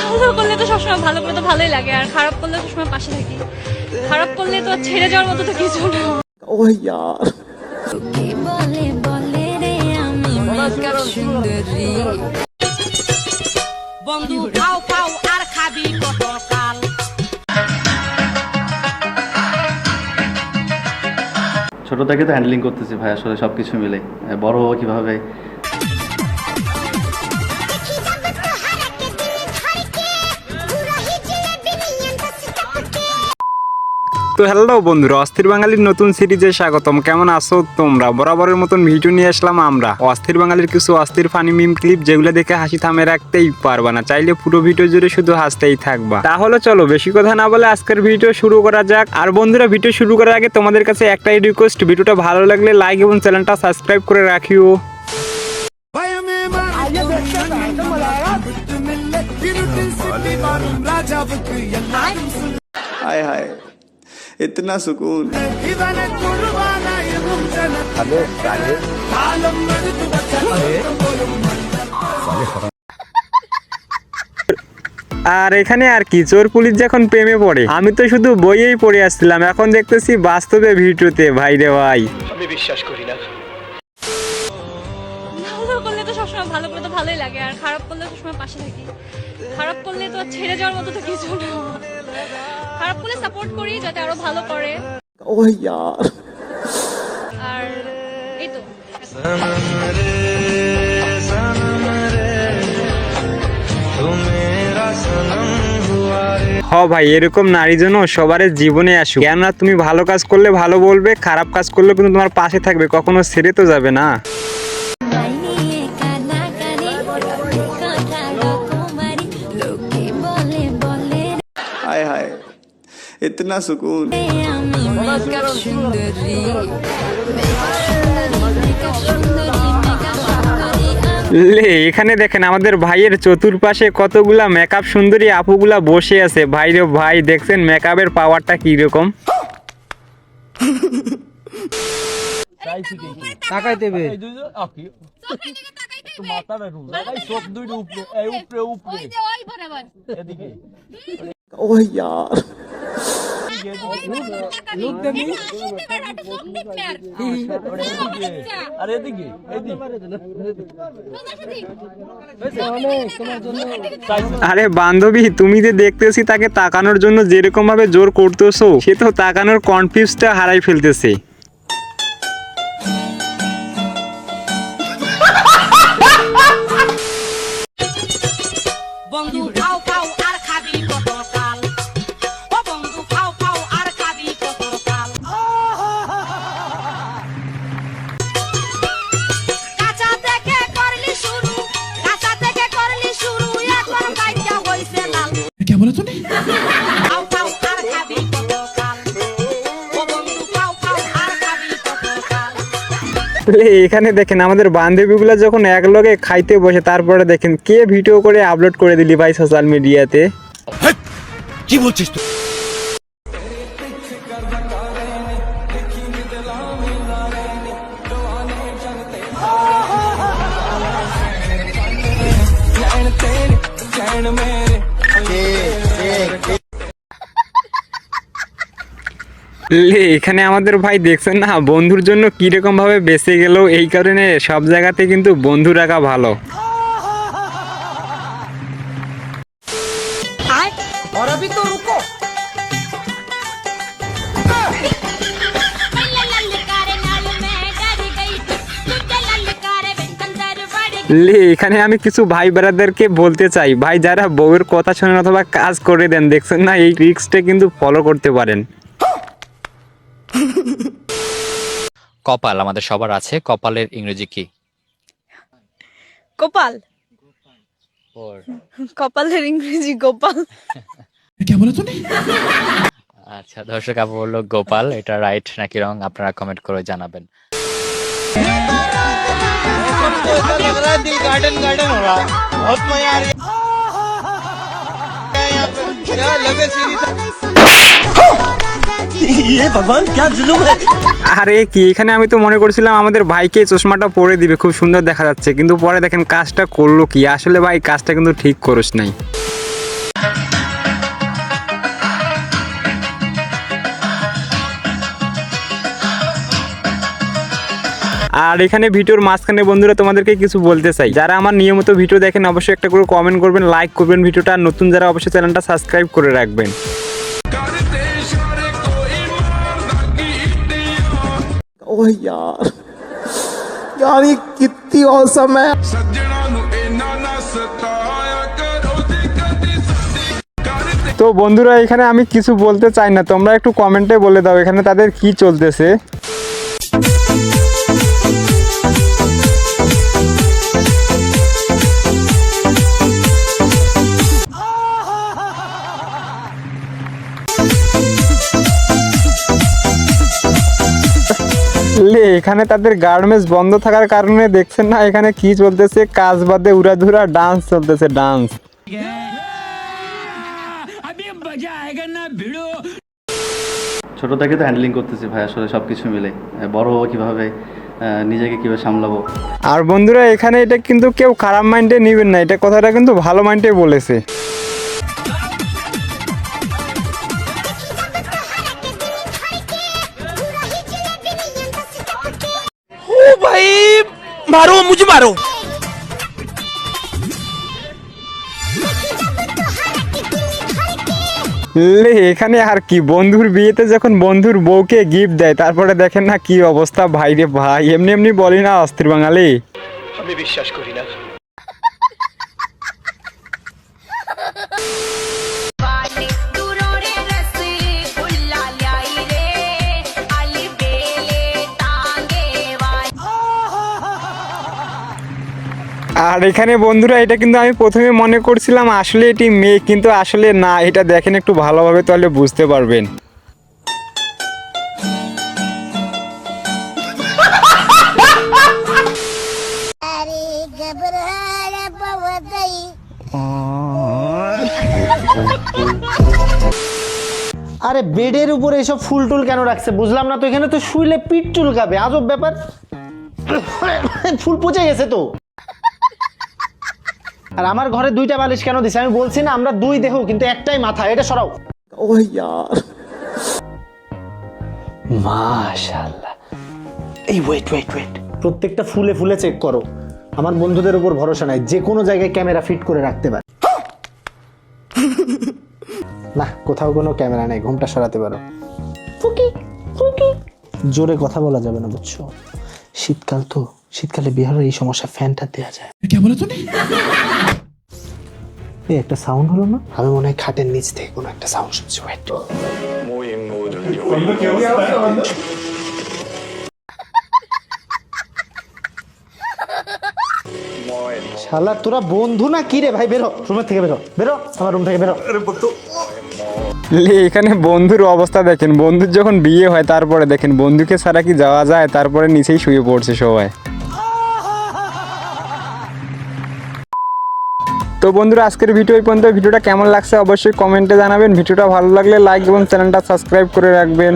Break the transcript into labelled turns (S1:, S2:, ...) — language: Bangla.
S1: ভালো করলে তো সবসময় ভালো করলে তো ভালোই লাগে আর খারাপ করলে সবসময় পাশে থাকি। খারাপ করলে তো ছেড়ে যাওয়ার মতো তো কিছু না।
S2: ওহ यार
S3: বলে বলে রে আমি মেকআপ সুন্দরী।
S4: বন্ধু খাও খাও আর খাবি কত কাল
S5: ছোট থেকে তো হ্যান্ডলিং করতেছি ভাই আসলে সব কিছু মিলে বড় হব কীভাবে?
S6: তো হ্যালো বন্ধুরা, অস্থির বাঙালির নতুন সিরিজে স্বাগতম। কেমন আছো তোমরা? বরাবরের মতন ভিডিও নিয়ে আসলাম আমরা। অস্থির বাঙালির কিছু অস্থির ফানি মিম ক্লিপ যেগুলো দেখে হাসি থামে রাখতেই পারবা না। চাইলে পুরো ভিডিও জুড়ে শুধু হাসতেই থাকবা। তাহলে চলো, বেশি কথা না বলে আজকের ভিডিও শুরু করা যাক। আর বন্ধুরা ভিডিও শুরু করার আগে তোমাদের কাছে একটাই রিকোয়েস্ট ভিডিওটা ভালো লাগলে লাইক এবং চ্যানেলটা সাবস্ক্রাইব করে রাখিও।
S2: হায় হায় इतना सुकून
S6: আর এখানে আর কি চোর পুলিশ যখন প্রেমে পড়ে আমি তো শুধু বইয়েই পড়ে আসছিলাম এখন দেখতেছি বাস্তবে ভিডিওতে ভাই রে ভাই
S1: ভালো করলে তো সবসময় ভালো করলে তো ভালোই লাগে আর খারাপ করলে সবসময় পাশে থাকি খারাপ করলে তো আর ছেড়ে যাওয়ার মতো তো কিছু না খারাপগুলো সাপোর্ট করি যাতে আরও ভালো করে।
S2: ও
S1: আর
S6: হ ভাই এরকম নারী যেন সবার জীবনে আসুক। কেননা তুমি ভালো কাজ করলে ভালো বলবে খারাপ কাজ করলে কিন্তু তোমার পাশে থাকবে কখনো ছেড়ে তো যাবে না।
S3: সুন্দরী আমি
S6: লে এখানে দেখেন আমাদের ভাইয়ের চতুর্পাশে কতগুলা মেকআপ সুন্দরী আপুগুলা বসে আছে। ভাই রে ভাই দেখছেন মেকআপের পাওয়ারটা কি? রকম
S7: তাকাই দেবে
S6: আরে বান্ধবী তুমি যে দেখতেছি তাকে তাকানোর জন্য যেরকম ভাবে জোর করতেছো সে তো তাকানোর কনফিউজটা হারাই ফেলতেছে। লে, এখানে দেখেন আমাদের বান্ধবীগুলো যখন এক লগে খাইতে বসে তারপরে দেখেন কে ভিডিও করে আপলোড করে দিলি ভাই সোশ্যাল মিডিয়াতে লে এখানে আমাদের ভাই দেখছেন না বন্ধুর জন্য কীরকম ভাবে বেঁচে গেল এই কারণে সব জায়গাতে কিন্তু বন্ধু রাখা ভালো। লে এখানে আমি কিছু ভাই ব্রাদারকে বলতে চাই। ভাই যারা বউয়ের কথা শোনেন অথবা কাজ করে দেন দেখছেন না এই রিক্সটা কিন্তু ফলো করতে পারেন।
S8: কপাল আমাদের সবার আছে কপালের ইংরেজি কি?
S1: গোপাল। কপালের ইংরেজি গোপাল।
S8: আচ্ছা দর্শক আপু বলল গোপাল এটা রাইট নাকি রং আপনারা কমেন্ট করে জানাবেন।
S6: আরে কি, এখানে আমি তো মনে করছিলাম আমাদের ভাইকে চশমাটা পরে দিবে, খুব সুন্দর দেখা যাচ্ছে। কিন্তু পরে দেখেন কাজটা করল কি? আসলে ভাই, কাজটা কিন্তু ঠিক করিস নাই। আর এখানে ভিডিওর মাঝখানে বন্ধুরা, তোমাদেরকে কিছু বলতে চাই। যারা আমার নিয়মিত ভিডিও দেখেন, অবশ্যই একটা করে কমেন্ট করবেন লাইক করবেন ভিডিওটা। নতুন যারা অবশ্যই চ্যানেলটা সাবস্ক্রাইব করে রাখবেন।
S2: ਓਹ ਯਾਰ। ਯਾਰ ਇਹ ਕਿੰਨੀ ਔਸਮ ਹੈ।
S7: ਸੱਜਣਾ ਨੂੰ ਨਾ ਸਤਾਇਆ ਕਰੋ ਕਦੀ ਸਦੀ
S6: তো বন্ধুরা, এখানে আমি কিছু বলতে চাই না। তোমরা একটু কমেন্টে বলে দাও, এখানে তাদের কি চলতেছে। এখানে তাদের গার্মেন্টস বন্ধ থাকার কারণে দেখছেন না এখানে কি চলতেছে? কাজ বাদে উড়াধুরা ডান্স চলতেছে ডান্স
S5: ছোট থেকে তো হ্যান্ডলিং করতেছি ভাই আসলে সব কিছু মিলে বড় হব কীভাবে নিজেকে কীভাবে সামলাবো?
S6: আর বন্ধুরা এখানে এটা কিন্তু কেউ খারাপ মাইন্ডে নেবেন না এটা কথাটা কিন্তু ভালো মাইন্ডে বলেছে।
S9: मारो मुझे मारो
S6: লে এখানে আর কি বন্ধুর বিয়েতে যখন বন্ধুর বউকে গিফট দেয় তারপরে দেখেন না কি অবস্থা ভাই রে ভাই এমনি এমনি বলি না অস্থির বাঙালি
S4: वाली
S6: আর এখানে বন্ধুরা এটা কিন্তু আমি প্রথমে মনে করছিলাম আসলে এটি মেয়ে কিন্তু আসলে না এটা দেখেন একটু ভালোভাবে তাহলে বুঝতে পারবেন।
S9: আরে বেডের উপরে এসব ফুল টুল কেন রাখছে? বুঝলাম না তো এখানে তো শুইলে পিঠ টুল খাবে। আজব ব্যাপার। ফুল পচে গেছে তো। আর আমার ঘরে দুইটা বালিশ কেন দিছে? আমি বলছি না আমরা দুই দেহ কিন্তু একটাই মাথা। এটা সরাও।
S2: ও ইয়ার।
S9: মাশাআল্লাহ। এই ওয়েট ওয়েট ওয়েট প্রত্যেকটা ফুলে ফুলে চেক করো। আমার বন্ধুদের উপর ভরসা নাই। যে কোনো জায়গায় ক্যামেরা ফিট করে রাখতে পারে। না কোথাও কোনো ক্যামেরা নেই। ঘুমটা সরাতে পারো। জোরে কথা বলা যাবে না বুঝছ? শীতকাল তো শীতকালে বিহারের এই সমস্যা ফ্যানটা দেওয়া যায়। এই একটা সাউন্ড হলো না? আমি মনে হয় খাটের নিচ থেকে কোনো একটা সাউন্ড শুনছি ওয়েট। শালা তোরা বন্ধু না কি রে ভাই? বেরো রুমের থেকে বেরো বেরো আমার রুম থেকে বেরো।
S6: লে এখানে বন্ধুর অবস্থা দেখেন বন্ধুর যখন বিয়ে হয় তারপরে দেখেন বন্ধুকে ছাড়া কি যাওয়া যায়? তারপরে নিচেই শুয়ে পড়ছে সবাই। তো বন্ধুরা, আজকের ভিডিও এই পর্যন্ত। ভিডিওটা কেমন লাগছে অবশ্যই কমেন্টে জানাবেন। ভিডিওটা ভালো লাগলে লাইক এবং চ্যানেলটা সাবস্ক্রাইব করে রাখবেন।